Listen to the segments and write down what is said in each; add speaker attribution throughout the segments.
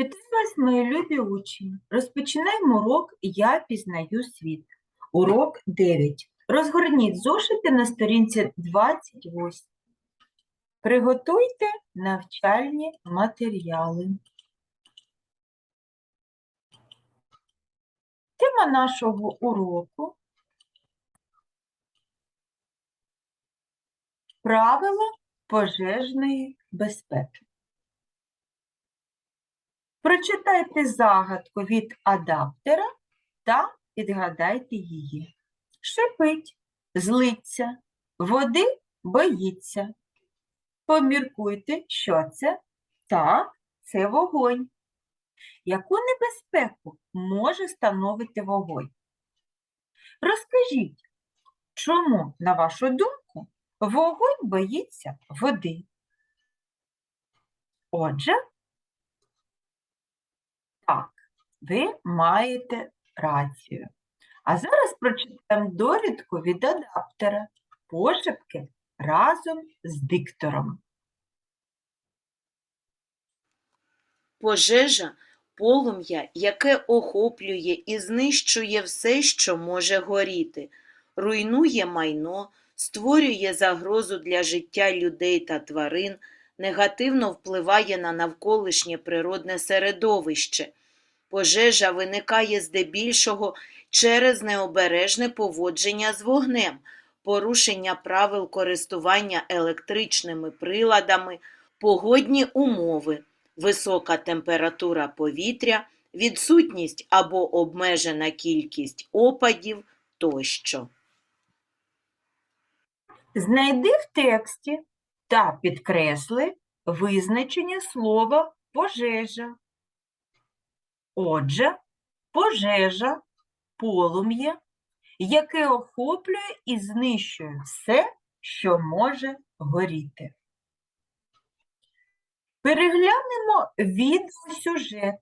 Speaker 1: Вітаю вас, мої любі учні. Розпочинаємо урок Я пізнаю світ. Урок 9. Розгорніть зошити на сторінці 28. Приготуйте навчальні матеріали. Тема нашого уроку Правила пожежної безпеки. Прочитайте загадку від адаптера та відгадайте її. Шипить, злиться, води боїться. Поміркуйте, що це? Так, це вогонь. Яку небезпеку може становити вогонь? Розкажіть, чому, на вашу думку, вогонь боїться води? Отже, так, ви маєте рацію. А зараз прочитаємо довідку від адаптера пошепки разом з диктором.
Speaker 2: Пожежа полум'я, яке охоплює і знищує все, що може горіти, руйнує майно, створює загрозу для життя людей та тварин, негативно впливає на навколишнє природне середовище. Пожежа виникає здебільшого через необережне поводження з вогнем, порушення правил користування електричними приладами, погодні умови висока температура повітря, відсутність або обмежена кількість опадів тощо.
Speaker 1: Знайди в тексті та підкресли визначення слова пожежа. Отже, пожежа полум'я, яке охоплює і знищує все, що може горіти. Переглянемо відеосюжет.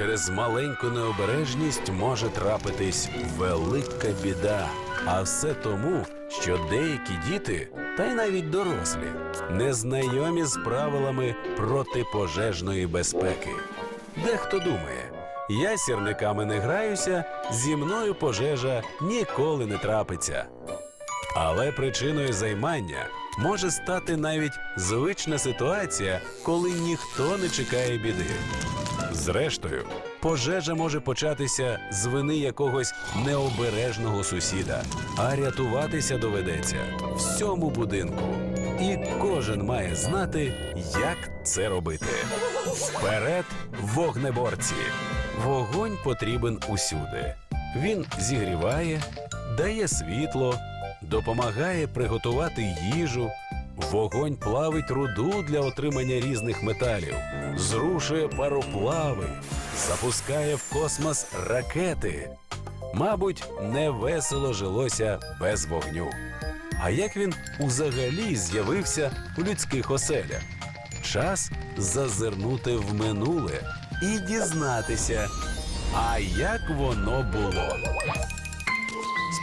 Speaker 3: Через маленьку необережність може трапитись велика біда. А все тому, що деякі діти, та й навіть дорослі, не знайомі з правилами протипожежної безпеки. Дехто думає, я сірниками не граюся, зі мною пожежа ніколи не трапиться. Але причиною займання може стати навіть звична ситуація, коли ніхто не чекає біди. Зрештою, пожежа може початися з вини якогось необережного сусіда, а рятуватися доведеться всьому будинку. І кожен має знати, як це робити. Вперед, вогнеборці! Вогонь потрібен усюди. Він зігріває, дає світло, допомагає приготувати їжу. Вогонь плавить руду для отримання різних металів, зрушує пароплави, запускає в космос ракети. Мабуть, не весело жилося без вогню. А як він узагалі з'явився у людських оселях? Час зазирнути в минуле і дізнатися, а як воно було.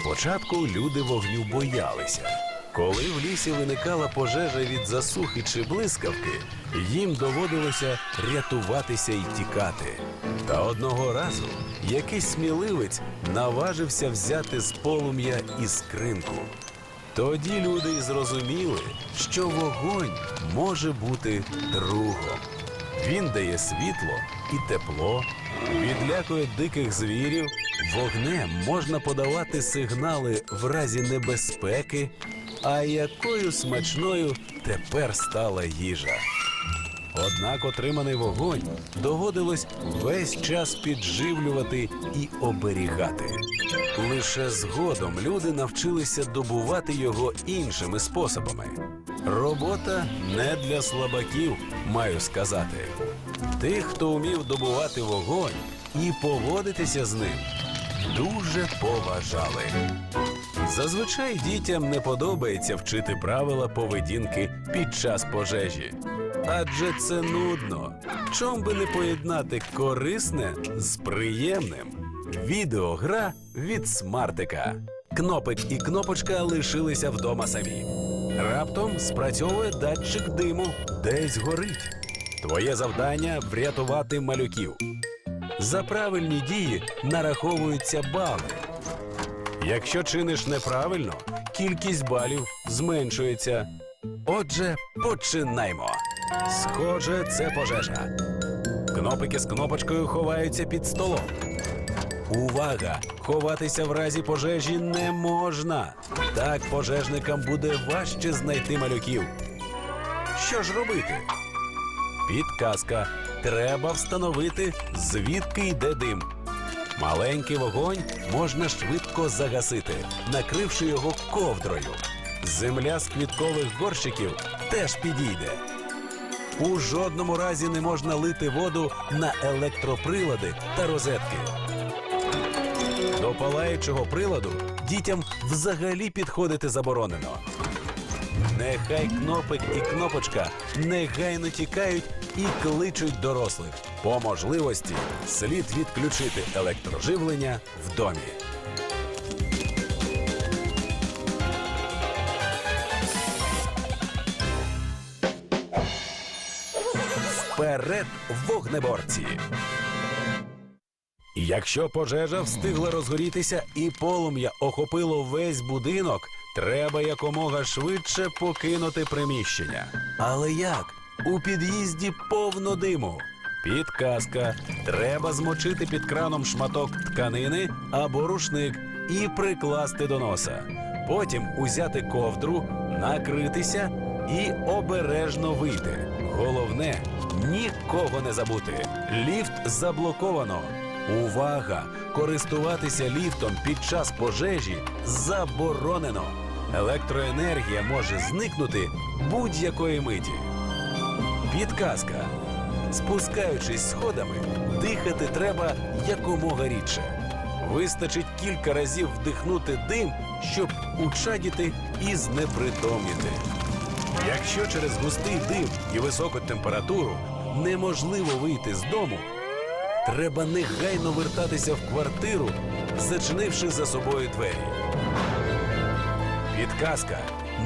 Speaker 3: Спочатку люди вогню боялися. Коли в лісі виникала пожежа від засухи чи блискавки, їм доводилося рятуватися і тікати. Та одного разу якийсь сміливець наважився взяти з полум'я іскринку. Тоді люди й зрозуміли, що вогонь може бути другом. Він дає світло і тепло, відлякує диких звірів. Вогнем можна подавати сигнали в разі небезпеки. А якою смачною тепер стала їжа. Однак отриманий вогонь доводилось весь час підживлювати і оберігати. Лише згодом люди навчилися добувати його іншими способами. Робота не для слабаків, маю сказати. Тих, хто вмів добувати вогонь і поводитися з ним, дуже поважали. Зазвичай дітям не подобається вчити правила поведінки під час пожежі. Адже це нудно. Чом би не поєднати корисне з приємним? Відеогра від смартика. Кнопик і кнопочка лишилися вдома самі. Раптом спрацьовує датчик диму, десь горить. Твоє завдання врятувати малюків. За правильні дії нараховуються бали. Якщо чиниш неправильно, кількість балів зменшується. Отже, починаймо. Схоже, це пожежа. Кнопики з кнопочкою ховаються під столом. Увага! Ховатися в разі пожежі не можна. Так пожежникам буде важче знайти малюків. Що ж робити? Підказка. Треба встановити, звідки йде дим. Маленький вогонь можна швидко загасити, накривши його ковдрою. Земля з квіткових горщиків теж підійде. У жодному разі не можна лити воду на електроприлади та розетки. До палаючого приладу дітям взагалі підходити заборонено. Нехай кнопик і кнопочка негайно тікають і кличуть дорослих. По можливості слід відключити електроживлення в домі. Вперед, вогнеборці! Якщо пожежа встигла розгорітися і полум'я охопило весь будинок, треба якомога швидше покинути приміщення. Але як? У під'їзді повно диму. Підказка. Треба змочити під краном шматок тканини або рушник і прикласти до носа. Потім узяти ковдру, накритися і обережно вийти. Головне нікого не забути. Ліфт заблоковано. Увага! Користуватися ліфтом під час пожежі заборонено. Електроенергія може зникнути будь-якої миті. Підказка. Спускаючись сходами, дихати треба якомога рідше. Вистачить кілька разів вдихнути дим, щоб учадіти і знепритомніти. Якщо через густий дим і високу температуру неможливо вийти з дому, треба негайно вертатися в квартиру, зачинивши за собою двері. Підказка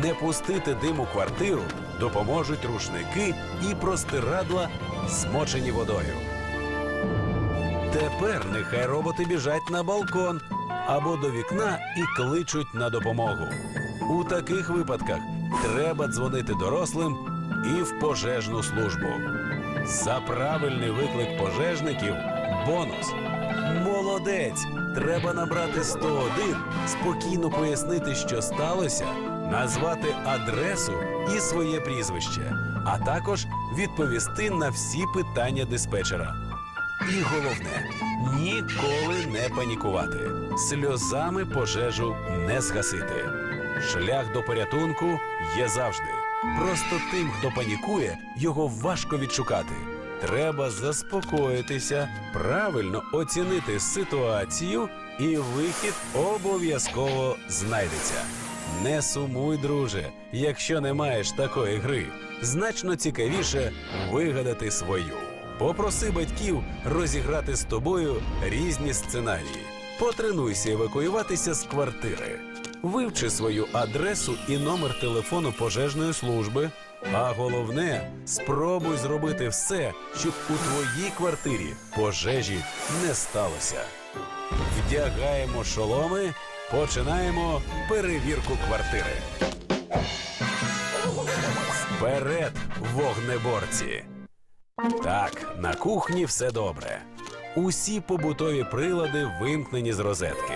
Speaker 3: не пустити дим у квартиру допоможуть рушники і простирадла, змочені водою. Тепер нехай роботи біжать на балкон або до вікна і кличуть на допомогу. У таких випадках треба дзвонити дорослим і в пожежну службу. За правильний виклик пожежників бонус. Молодець! Треба набрати 101, спокійно пояснити, що сталося, назвати адресу і своє прізвище, а також відповісти на всі питання диспетчера. І головне ніколи не панікувати. Сльозами пожежу не згасити. Шлях до порятунку є завжди. Просто тим, хто панікує, його важко відшукати. Треба заспокоїтися, правильно оцінити ситуацію, і вихід обов'язково знайдеться. Не сумуй, друже, якщо не маєш такої гри, значно цікавіше вигадати свою. Попроси батьків розіграти з тобою різні сценарії. Потренуйся евакуюватися з квартири. Вивчи свою адресу і номер телефону пожежної служби. А головне, спробуй зробити все, щоб у твоїй квартирі пожежі не сталося. Вдягаємо шоломи, починаємо перевірку квартири. Вперед, вогнеборці! Так, на кухні все добре. Усі побутові прилади вимкнені з розетки.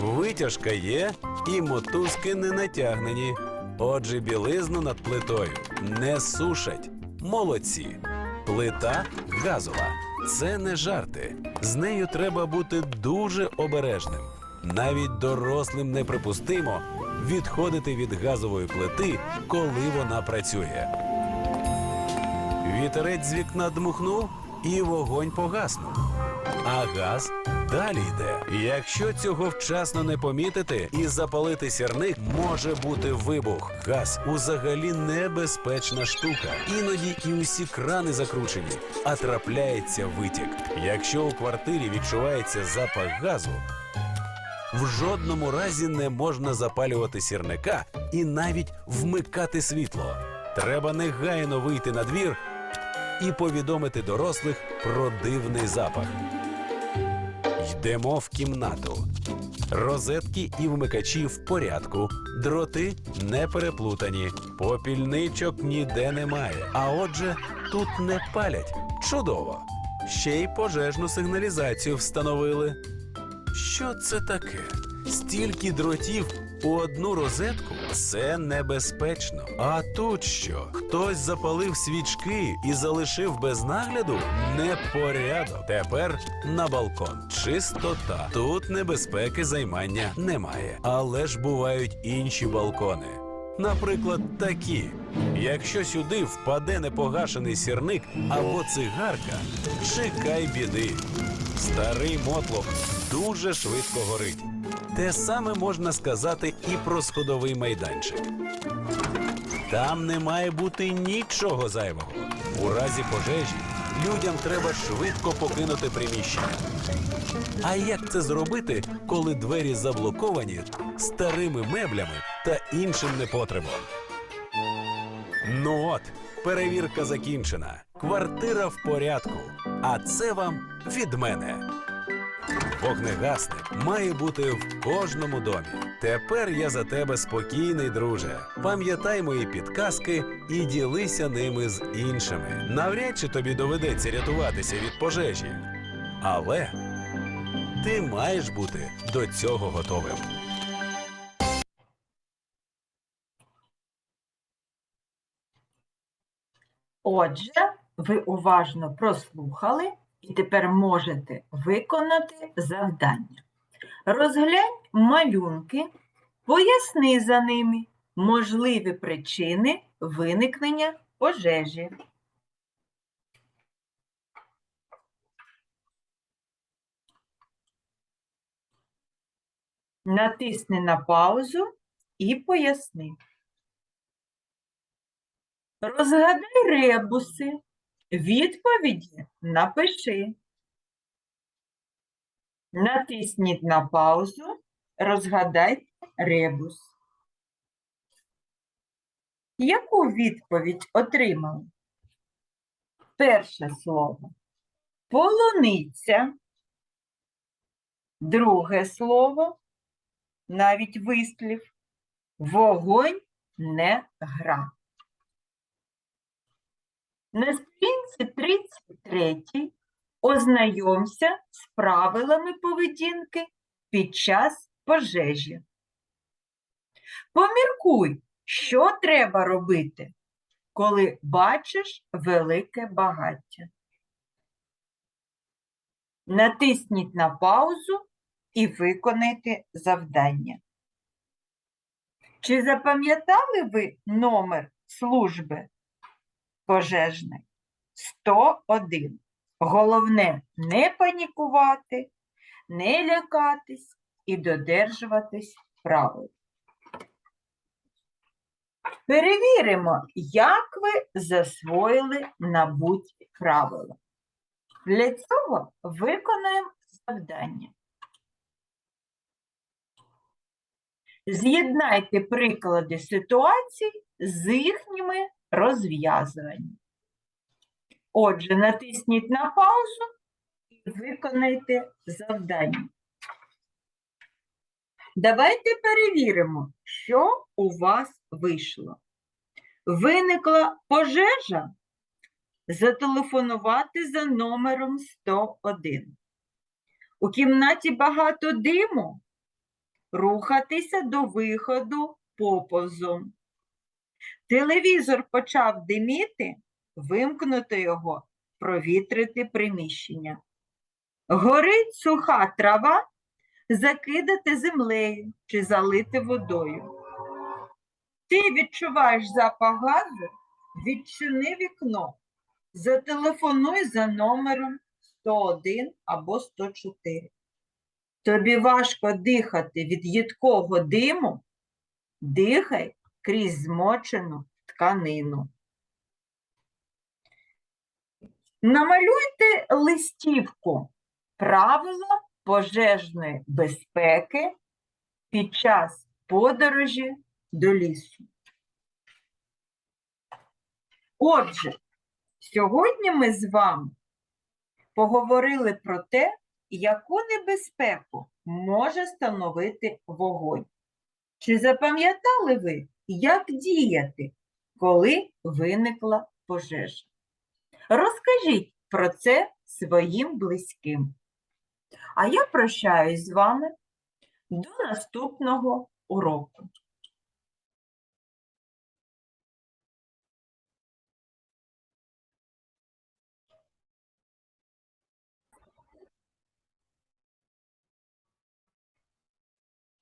Speaker 3: Витяжка є, і мотузки не натягнені. Отже, білизну над плитою не сушать. Молодці. Плита газова. Це не жарти. З нею треба бути дуже обережним. Навіть дорослим неприпустимо відходити від газової плити, коли вона працює. Вітерець з вікна дмухнув, і вогонь погаснув. А газ далі йде. Якщо цього вчасно не помітити і запалити сірник, може бути вибух. Газ узагалі небезпечна штука. Іноді і усі крани закручені, а трапляється витік. Якщо у квартирі відчувається запах газу, в жодному разі не можна запалювати сірника і навіть вмикати світло. Треба негайно вийти на двір і повідомити дорослих про дивний запах. Йдемо в кімнату. Розетки і вмикачі в порядку, дроти не переплутані, попільничок ніде немає. А отже, тут не палять. Чудово! Ще й пожежну сигналізацію встановили. Що це таке? Стільки дротів у одну розетку це небезпечно. А тут що? Хтось запалив свічки і залишив без нагляду непорядок. Тепер на балкон. Чистота. Тут небезпеки займання немає. Але ж бувають інші балкони. Наприклад, такі. Якщо сюди впаде непогашений сірник або цигарка, чекай біди. Старий мотлох дуже швидко горить. Те саме можна сказати і про сходовий майданчик. Там не має бути нічого зайвого. У разі пожежі людям треба швидко покинути приміщення. А як це зробити, коли двері заблоковані старими меблями та іншим непотребом? Ну от, перевірка закінчена. Квартира в порядку. А це вам від мене. Вогнегасник має бути в кожному домі. Тепер я за тебе спокійний, друже. Пам'ятай мої підказки і ділися ними з іншими. Навряд чи тобі доведеться рятуватися від пожежі. Але ти маєш бути до цього готовим.
Speaker 1: Отже, ви уважно прослухали і тепер можете виконати завдання. Розглянь малюнки, поясни за ними можливі причини виникнення пожежі. Натисни на паузу і поясни. Розгадай ребуси. Відповіді напиши. Натисніть на паузу. Розгадайте ребус. Яку відповідь отримали? Перше слово. Полуниця. Друге слово. Навіть вислів. Вогонь не гра. На сторінці 33 ознайомся з правилами поведінки під час пожежі. Поміркуй, що треба робити, коли бачиш велике багаття. Натисніть на паузу і виконайте завдання. Чи запам'ятали ви номер служби пожежної? 101. Головне не панікувати, не лякатись і додержуватись правил. Перевіримо, як ви засвоїли набуті правила. Для цього виконаємо завдання. З'єднайте приклади ситуацій з їхніми розв'язуваннями. Отже, натисніть на паузу і виконайте завдання. Давайте перевіримо, що у вас вийшло. Виникла пожежа? Зателефонувати за номером 101. У кімнаті багато диму? Рухатися до виходу поповзом. Телевізор почав диміти? Вимкнути його провітрити приміщення. Горить суха трава, закидати землею чи залити водою. Ти відчуваєш запах газу, відчини вікно, зателефонуй за номером 101 або 104. Тобі важко дихати від їдкого диму, дихай крізь змочену тканину. Намалюйте листівку правила пожежної безпеки під час подорожі до лісу. Отже, сьогодні ми з вами поговорили про те, яку небезпеку може становити вогонь. Чи запам'ятали ви, як діяти, коли виникла пожежа? Розкажіть про це своїм близьким. А я прощаюсь з вами до наступного уроку.